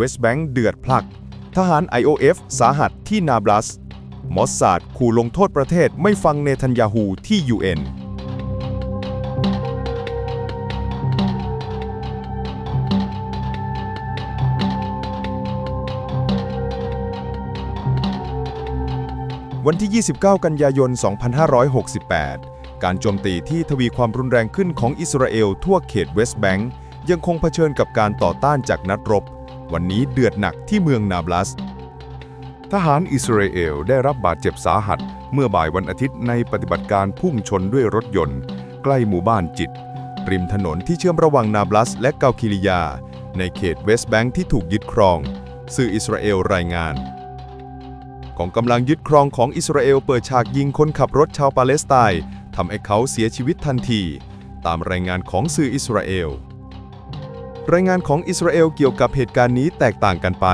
เวสต์แบงค์เดือดพลัก ทหาร IOF สาหัสที่นาบลัส มอสซาดขู่ลงโทษประเทศไม่ฟังเนทันยาฮูที่ UN วันที่ 29 กันยายน 2568 การโจมตีที่ทวีความรุนแรงขึ้นของอิสราเอลทั่วเขตเวสต์แบงก์ยังคงเผชิญกับการต่อต้านจากนักรบ วันนี้เดือดหนักที่เมืองนาบลัส ทหารอิสราเอลได้รับบาดเจ็บสาหัส เมื่อบ่ายวันอาทิตย์ในปฏิบัติการพุ่งชนด้วยรถยนต์ ใกล้หมู่บ้านจิต ริมถนนที่เชื่อมระหว่างนาบลัส และเกาคิลิยา ในเขตเวสต์แบงก์ที่ถูกยึดครอง สื่ออิสราเอลรายงานกองกำลังยึดครองของอิสราเอลเปิดฉากยิงคนขับรถชาวปาเลสไตน์ทำให้เขาเสียชีวิตทันที ตามรายงานของสื่ออิสราเอล รายงานของอิสราเอลเกี่ยวกับเหตุการณ์นี้แตกต่างกันไป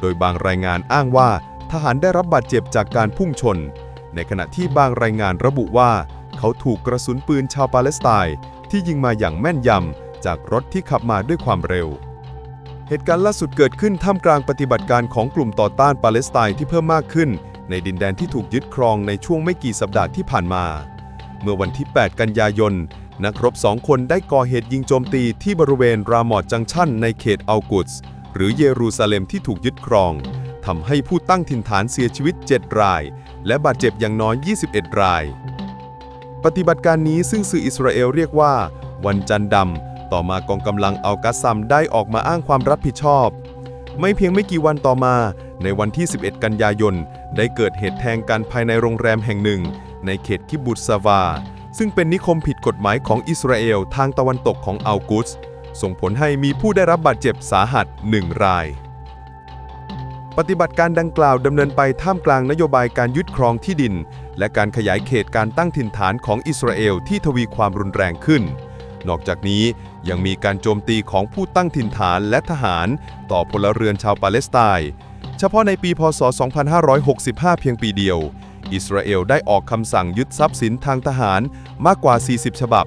โดยบางรายงานอ้างว่าทหารได้รับบาดเจ็บจากการพุ่งชน ในขณะที่บางรายงานระบุว่า เขาถูกกระสุนปืนชาวปาเลสไตน์ที่ยิงมาอย่างแม่นยำจากรถที่ขับมาด้วยความเร็ว เหตุการณ์ล่าสุดเกิดขึ้นท่ามกลางปฏิบัติการของกลุ่มต่อต้านปาเลสไตน์ที่เพิ่มมากขึ้น ในดินแดนที่ถูกยึดครองในช่วงไม่กี่สัปดาห์ที่ผ่านมา เมื่อวันที่ 8 กันยายน นักรบสองคนได้ก่อเหตุยิงโจมตีที่บริเวณรามอดจังชั่นในเขตอัลกุส์หรือเยรูซาเล็มที่ถูกยึดครองทำให้ผู้ตั้งถิ่นฐานเสียชีวิต 7 ราย และบาดเจ็บอย่างน้อย 21 ราย ปฏิบัติการนี้ซึ่งสื่ออิสราเอลเรียกว่า วันจันดำ ต่อมากองกำลังอัลกัสซัมได้ออกมาอ้างความรับผิดชอบ ไม่เพียงไม่กี่วันต่อมา ในวันที่ 11 กันยายน ได้เกิดเหตุแทงกันภายในโรงแรมแห่งหนึ่ง ในเขตคิบบุตซาวา ซึ่งเป็นนิคมผิดกฎหมายของอิสราเอลทางตะวันตกของอัลกุสส่งผลให้มีผู้ได้รับบาดเจ็บสาหัสหนึ่งราย ปฏิบัติการดังกล่าวดำเนินไปท่ามกลางนโยบายการยึดครองที่ดิน และการขยายเขตการตั้งถิ่นฐานของอิสราเอลที่ทวีความรุนแรงขึ้น นอกจากนี้ยังมีการโจมตีของผู้ตั้งถิ่นฐานและทหาร ต่อพลเรือนชาวปาเลสไตน์เฉพาะในปีพศ 2565 เพียงปีเดียว อิสราเอลได้ออกคำสั่งยึดทรัพย์สินทางทหารมากกว่า 40 ฉบับ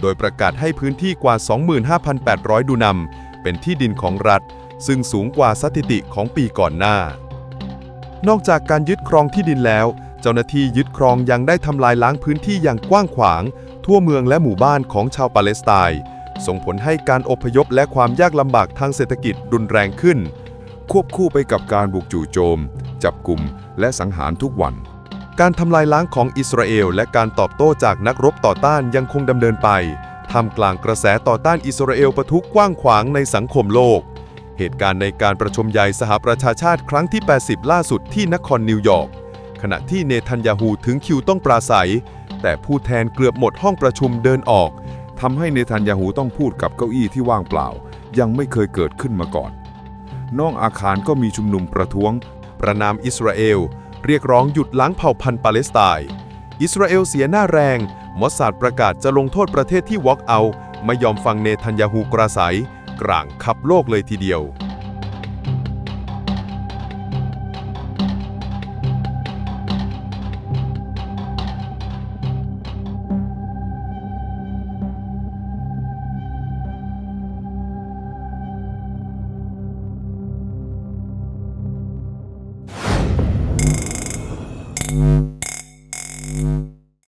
โดยประกาศให้พื้นที่กว่า 25,800 ดูนำเป็นที่ดินของรัฐ ซึ่งสูงกว่าสถิติของปีก่อนหน้า นอกจากการยึดครองที่ดินแล้ว เจ้าหน้าที่ยึดครองยังได้ทำลายล้างพื้นที่อย่างกว้างขวาง ทั่วเมืองและหมู่บ้านของชาวปาเลสไตน์ส่งผลให้การอพยพและความยากลำบากทางเศรษฐกิจรุนแรงขึ้น ควบคู่ไปกับการบุกจู่โจม จับกลุ่มและสังหารทุกวัน การทำลายล้างของอิสราเอลและการตอบโต้จากนักรบต่อต้านยังคงดำเนินไปท่ามกลางกระแสต่อต้านอิสราเอลปะทุกว้างขวางในสังคมโลก เหตุการณ์ในการประชุมใหญ่สหประชาชาติครั้งที่ 80 ล่าสุดที่นครนิวยอร์กขณะที่เนทันยาฮูถึงคิวต้องปราศัย แต่ผู้แทนเกือบหมดห้องประชุมเดินออกทำให้เนทันยาฮูต้องพูดกับเก้าอี้ที่ว่างเปล่า ยังไม่เคยเกิดขึ้นมาก่อนนอกอาคารก็มีชุมนุมประท้วง ประนามอิสราเอล เรียกร้องหยุดล้างเผ่าพันธุ์ปาเลสไตน์ อิสราเอลเสียหน้าแรง มอสซาดประกาศจะลงโทษประเทศที่วอล์กเอาไม่ยอมฟังเนทันยาฮูกระสายกลางขับโลกเลยทีเดียว